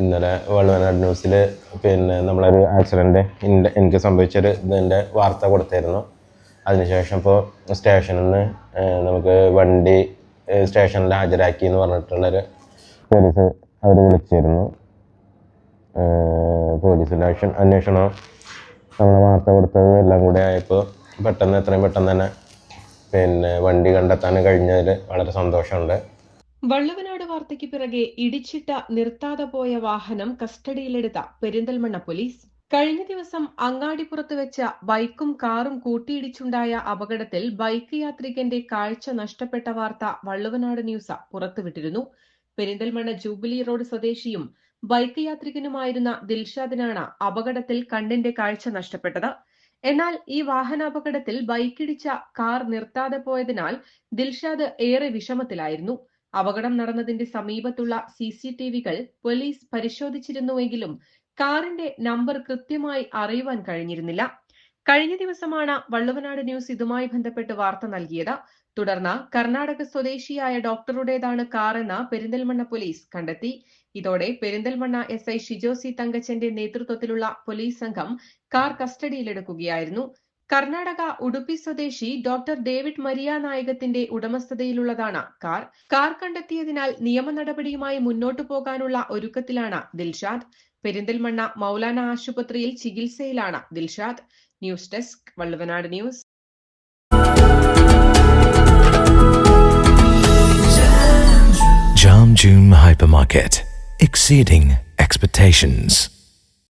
ഇന്നലെ വള്ളുവനാട് ന്യൂസിൽ പിന്നെ നമ്മളൊരു ആക്സിഡന്റ് എനിക്ക് സംഭവിച്ചൊരു ഇതിന്റെ വാർത്ത കൊടുത്തായിരുന്നു. അതിനുശേഷം ഇപ്പോൾ സ്റ്റേഷനിൽ നിന്ന് നമുക്ക് വണ്ടി സ്റ്റേഷനിൽ ഹാജരാക്കി എന്ന് പറഞ്ഞിട്ടുള്ളൊരു പോലീസ് അവർ വിളിച്ചിരുന്നു. പോലീസ് പോലീസിന്റെ അന്വേഷണം അന്വേഷണം നമ്മളെ വാർത്ത കൊടുത്തതും എല്ലാം കൂടെ ആയപ്പോൾ പെട്ടെന്ന് എത്രയും പെട്ടെന്ന് തന്നെ പിന്നെ വണ്ടി കണ്ടെത്താൻ കഴിഞ്ഞതിൽ വളരെ സന്തോഷമുണ്ട്. വള്ളുവനാട് വാർത്തയ്ക്ക് പിറകെ ഇടിച്ചിട്ട നിർത്താതെ പോയ വാഹനം കസ്റ്റഡിയിലെടുത്ത പെരിന്തൽമണ്ണ പോലീസ്. കഴിഞ്ഞ ദിവസം അങ്ങാടിപ്പുറത്ത് വെച്ച ബൈക്കും കാറും കൂട്ടിയിടിച്ചുണ്ടായ അപകടത്തിൽ ബൈക്ക് യാത്രികന്റെ കാഴ്ച നഷ്ടപ്പെട്ട വാർത്ത വള്ളുവനാട് ന്യൂസ് പുറത്തുവിട്ടിരുന്നു. പെരിന്തൽമണ്ണ ജൂബിലി റോഡ് സ്വദേശിയും ബൈക്ക് യാത്രികനുമായിരുന്ന ദിൽഷാദിനാണ് അപകടത്തിൽ കണ്ണിന്റെ കാഴ്ച നഷ്ടപ്പെട്ടത്. എന്നാൽ ഈ വാഹനാപകടത്തിൽ ബൈക്കിടിച്ച കാർ നിർത്താതെ പോയതിനാൽ ദിൽഷാദ് ഏറെ വിഷമത്തിലായിരുന്നു. അപകടം നടന്നതിന്റെ സമീപത്തുള്ള സി സി ടി വികൾ പോലീസ് പരിശോധിച്ചിരുന്നുവെങ്കിലും കാറിന്റെ നമ്പർ കൃത്യമായി അറിയുവാൻ കഴിഞ്ഞിരുന്നില്ല. കഴിഞ്ഞ ദിവസമാണ് വള്ളുവനാട് ന്യൂസ് ഇതുമായി ബന്ധപ്പെട്ട് വാർത്ത നൽകിയത്. തുടർന്ന് കർണാടക സ്വദേശിയായ ഡോക്ടറുടേതാണ് കാറെന്ന് പെരിന്തൽമണ്ണ പോലീസ് കണ്ടെത്തി. ഇതോടെ പെരിന്തൽമണ്ണ എസ് ഐ ഷിജോസി തങ്കച്ചന്റെ നേതൃത്വത്തിലുള്ള പോലീസ് സംഘം കാർ കസ്റ്റഡിയിലെടുക്കുകയായിരുന്നു. കർണാടക ഉടുപ്പി സ്വദേശി ഡോക്ടർ ഡേവിഡ് മരിയ നായകത്തിന്റെ ഉടമസ്ഥതയിലുള്ളതാണ് കാർ കാർ കണ്ടെത്തിയതിനാൽ നിയമ നടപടിയുമായി മുന്നോട്ടു പോകാനുള്ള ഒരുക്കത്തിലാണ് ദിൽഷാദ് പെരിന്തൽമണ്ണ മൗലാന ആശുപത്രിയിൽ ചികിത്സയിലാണ് Dilshad news desk Valluvanad news Jam Hypermarket. Exceeding expectations.